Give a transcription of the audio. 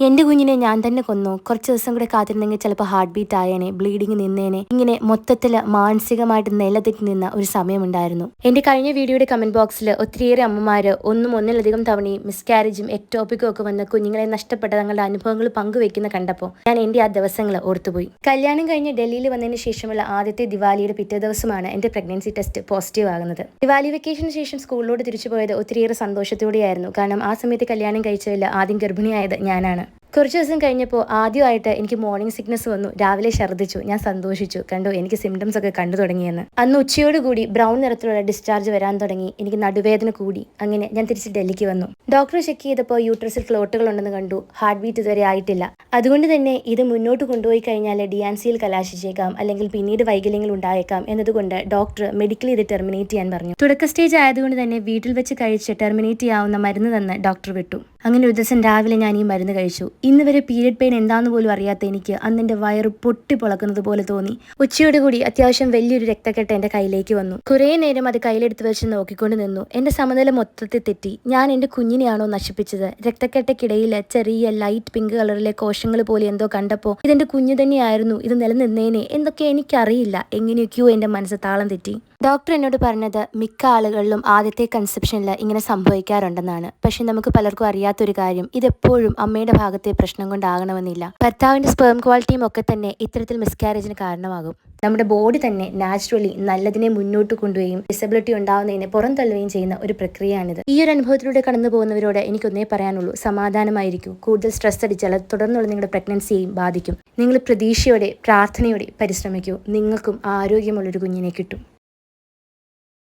എന്റെ കുഞ്ഞിനെ ഞാൻ തന്നെ കൊന്നു. കുറച്ച് ദിവസം കൂടെ കാത്തിരുന്നെങ്കിൽ ചിലപ്പോൾ ഹാർട്ട് ബീറ്റ് ആയേനെ ബ്ലീഡിങ് നിന്നേനെ ഇങ്ങനെ മൊത്തത്തിൽ മാനസികമായിട്ട് നിലതെറ്റി നിന്ന ഒരു സമയമുണ്ടായിരുന്നു. എന്റെ കഴിഞ്ഞ വീഡിയോയുടെ കമന്റ് ബോക്സിൽ ഒത്തിരിയേറെ അമ്മമാര് ഒന്നും ഒന്നിലധികം തവണയും മിസ്കാരേജും എക്ടോപ്പിക്കും ഒക്കെ വന്ന് കുഞ്ഞുങ്ങളെ നഷ്ടപ്പെട്ട തങ്ങളുടെ അനുഭവങ്ങൾ പങ്കുവെക്കുന്ന കണ്ടപ്പോൾ ഞാൻ എന്റെ ആ ദിവസങ്ങൾ ഓർത്തുപോയി. കല്യാണം കഴിഞ്ഞ് ഡൽഹിയിൽ വന്നതിന് ശേഷമുള്ള ആദ്യത്തെ ദിവാലിയുടെ പിറ്റേ ദിവസമാണ് എന്റെ പ്രഗ്നൻസി ടെസ്റ്റ് പോസിറ്റീവ് ആകുന്നത്. ദിവാലി വെക്കേഷന് ശേഷം സ്കൂളിലോട്ട് തിരിച്ചു പോയത് ഒത്തിരിയേറെ സന്തോഷത്തോടെയായിരുന്നു. കാരണം ആ സമയത്ത് കല്യാണം കഴിച്ചതിൽ ആദ്യം ഗർഭിണിയായത് ഞാനാണ്. കുറച്ച് ദിവസം കഴിഞ്ഞപ്പോൾ ആദ്യമായിട്ട് എനിക്ക് മോർണിംഗ് സിക്നസ് വന്നു. രാവിലെ ഛർദ്ദിച്ചു. ഞാൻ സന്തോഷിച്ചു. കണ്ടു എനിക്ക് സിംറ്റംസ് ഒക്കെ കണ്ടു തുടങ്ങിയെന്ന്. അന്ന് ഉച്ചയോടുകൂടി ബ്രൗൺ നിറത്തിലുള്ള ഡിസ്ചാർജ് വരാൻ തുടങ്ങി. എനിക്ക് നടുവേദന കൂടി. അങ്ങനെ ഞാൻ തിരിച്ച് ഡൽഹിക്ക് വന്നു. ഡോക്ടർ ചെക്ക് ചെയ്തപ്പോൾ യൂട്രസിൽ ക്ലോട്ടുകൾ ഉണ്ടെന്ന് കണ്ടു. ഹാർട്ട് ബീറ്റ് ഇതുവരെ ആയിട്ടില്ല. അതുകൊണ്ട് തന്നെ ഇത് മുന്നോട്ട് കൊണ്ടുപോയി കഴിഞ്ഞാൽ ഡിയാൻസിയിൽ കലാശിച്ചേക്കാം. അല്ലെങ്കിൽ പിന്നീട് വൈകല്യങ്ങൾ ഉണ്ടായേക്കാം എന്നതുകൊണ്ട് ഡോക്ടർ മെഡിക്കലി ഇത് ടെർമിനേറ്റ് ചെയ്യാൻ പറഞ്ഞു. തുടക്ക സ്റ്റേജ് ആയതുകൊണ്ട് തന്നെ വീട്ടിൽ വെച്ച് കഴിച്ച് ടെർമിനേറ്റ് ചെയ്യാവുന്ന മരുന്ന് തന്ന് ഡോക്ടർ വിട്ടു. അങ്ങനെ ഒരു ദിവസം രാവിലെ ഞാൻ ഈ മരുന്ന് കഴിച്ചു. ഇന്ന് വരെ പീരിയഡ് പെയിൻ എന്താന്ന് പോലും അറിയാത്ത എനിക്ക് അന്ന് എന്റെ വയറ് പൊട്ടി പൊളക്കുന്നത് പോലെ തോന്നി. ഉച്ചയോട് കൂടി അത്യാവശ്യം വലിയൊരു രക്തക്കെട്ട് എന്റെ കയ്യിലേക്ക് വന്നു. കുറേ നേരം അത് കയ്യിലെടുത്ത് വെച്ച് നോക്കിക്കൊണ്ട് നിന്നു. എന്റെ സമനില മൊത്തത്തിൽ തെറ്റി. ഞാൻ എന്റെ കുഞ്ഞിനെയാണോ നശിപ്പിച്ചത്? രക്തക്കെട്ടക്കിടയിൽ ചെറിയ ലൈറ്റ് പിങ്ക് കളറിലെ കോശങ്ങൾ പോലെ എന്തോ കണ്ടപ്പോൾ ഇതെന്റെ കുഞ്ഞു തന്നെയായിരുന്നു. ഇത് നിലനിന്നേനെ. എന്തൊക്കെ എനിക്കറിയില്ല. എങ്ങനെയൊക്കെയോ എന്റെ മനസ്സ് താളം തെറ്റി. ഡോക്ടർ എന്നോട് പറഞ്ഞത് മിക്ക ആളുകളിലും ആദ്യത്തെ കൺസെപ്ഷനിൽ ഇങ്ങനെ സംഭവിക്കാറുണ്ടെന്നാണ്. പക്ഷെ നമുക്ക് പലർക്കും അറിയാത്തൊരു കാര്യം. ഇതെപ്പോഴും അമ്മയുടെ ഭാഗത്തെ പ്രശ്നം കൊണ്ടാകണമെന്നില്ല. ഭർത്താവിന്റെ സ്പേം ക്വാളിറ്റിയും ഒക്കെ തന്നെ ഇത്തരത്തിൽ മിസ്കാരേജിന് കാരണമാകും. നമ്മുടെ ബോഡി തന്നെ നാച്ചുറലി നല്ലതിനെ മുന്നോട്ട് കൊണ്ടുപോയും ഡിസബിലിറ്റി ഉണ്ടാവുന്നതിനെ പുറന്തള്ളുകയും ചെയ്യുന്ന ഒരു പ്രക്രിയയാണിത്. ഈ ഒരു അനുഭവത്തിലൂടെ കടന്നു പോകുന്നവരോട് എനിക്കൊന്നേ പറയാനുള്ളൂ സമാധാനമായിരിക്കും. കൂടുതൽ സ്ട്രെസ് അടിച്ചാൽ തുടർന്നുള്ള നിങ്ങളുടെ പ്രഗ്നൻസിയെയും ബാധിക്കും. നിങ്ങൾ പ്രതീക്ഷയോടെ പ്രാർത്ഥനയോടെ പരിശ്രമിക്കൂ. നിങ്ങൾക്കും ആരോഗ്യമുള്ളൊരു കുഞ്ഞിനെ കിട്ടും.